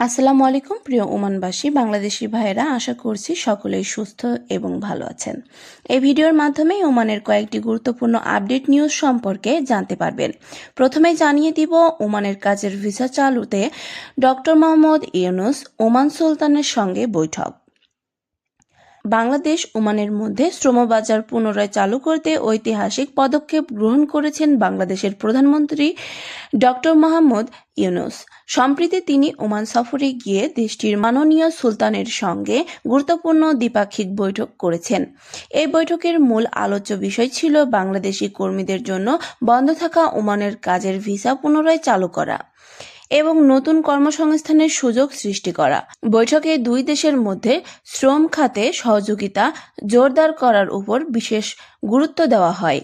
আসসালামু আলাইকুম, প্রিয় ওমানবাসী, বাংলাদেশি ভাইয়েরা, আশা করছি সকলেই সুস্থ এবং ভালো আছেন। এই ভিডিওর মাধ্যমে ওমানের কয়েকটি গুরুত্বপূর্ণ আপডেট নিউজ সম্পর্কে জানতে পারবেন। প্রথমে জানিয়ে দিব, ওমানের কাজের ভিসা চালুতে ডক্টর মোহাম্মদ ইউনুস, ওমান সুলতানের সঙ্গে বৈঠক। বাংলাদেশ ওমানের মধ্যে শ্রমবাজার পুনরায় চালু করতে ঐতিহাসিক পদক্ষেপ গ্রহণ করেছেন বাংলাদেশের প্রধানমন্ত্রী ডক্টর মোহাম্মদ ইউনুস। সম্প্রতি তিনি ওমান সফরে গিয়ে দেশটির মাননীয় সুলতানের সঙ্গে গুরুত্বপূর্ণ দ্বিপাক্ষিক বৈঠক করেছেন। এই বৈঠকের মূল আলোচ্য বিষয় ছিল বাংলাদেশি কর্মীদের জন্য বন্ধ থাকা ওমানের কাজের ভিসা পুনরায় চালু করা। এবং নতুন কর্মসংস্থানের সুযোগ সৃষ্টি করা। বৈঠকে দুই দেশের মধ্যে শ্রম খাতে সহযোগিতা জোরদার করার উপর বিশেষ গুরুত্ব দেওয়া হয়।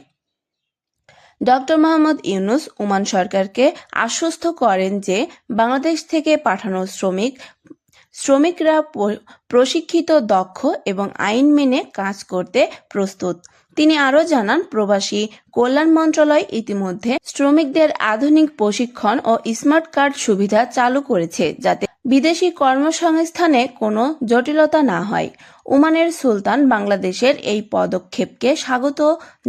ডক্টর মোহাম্মদ ইউনুস ওমান সরকারকে আশ্বস্ত করেন যে বাংলাদেশ থেকে পাঠানো শ্রমিক শ্রমিকরা প্রশিক্ষিত, দক্ষ এবং আইন মেনে কাজ করতে প্রস্তুত। তিনি আরও জানান, প্রবাসী কল্যাণ মন্ত্রণালয় ইতিমধ্যে শ্রমিকদের আধুনিক প্রশিক্ষণ ও স্মার্ট কার্ড সুবিধা চালু করেছে যাতে বিদেশি কর্মসংস্থানে কোনো জটিলতা না হয়। ওমানের সুলতান বাংলাদেশের এই পদক্ষেপকে স্বাগত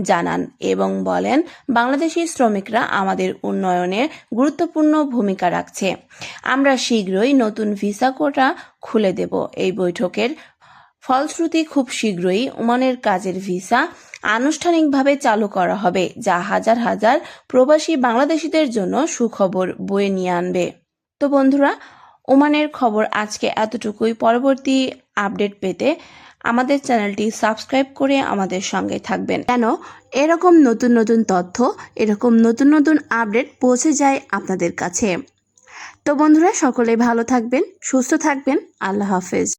জানান এবং বলেন, বাংলাদেশি শ্রমিকরা আমাদের উন্নয়নে গুরুত্বপূর্ণ ভূমিকা রাখছে। আমরা শীঘ্রই নতুন ভিসা কোটা খুলে দেব। এই বৈঠকের ফলশ্রুতি খুব শীঘ্রই ওমানের কাজের ভিসা আনুষ্ঠানিকভাবে চালু করা হবে, যা হাজার হাজার প্রবাসী বাংলাদেশিদের জন্য সুখবর বয়ে নিয়ে আনবে। তো বন্ধুরা ওমানের খবর আজকে এতটুকুই। পরবর্তী আপডেট পেতে আমাদের চ্যানেলটি সাবস্ক্রাইব করে আমাদের সঙ্গে থাকবেন। কেন এরকম নতুন নতুন তথ্য, এরকম নতুন নতুন আপডেট পৌঁছে যায় আপনাদের কাছে। তো বন্ধুরা, সকলে ভালো থাকবেন, সুস্থ থাকবেন। আল্লাহ হাফেজ।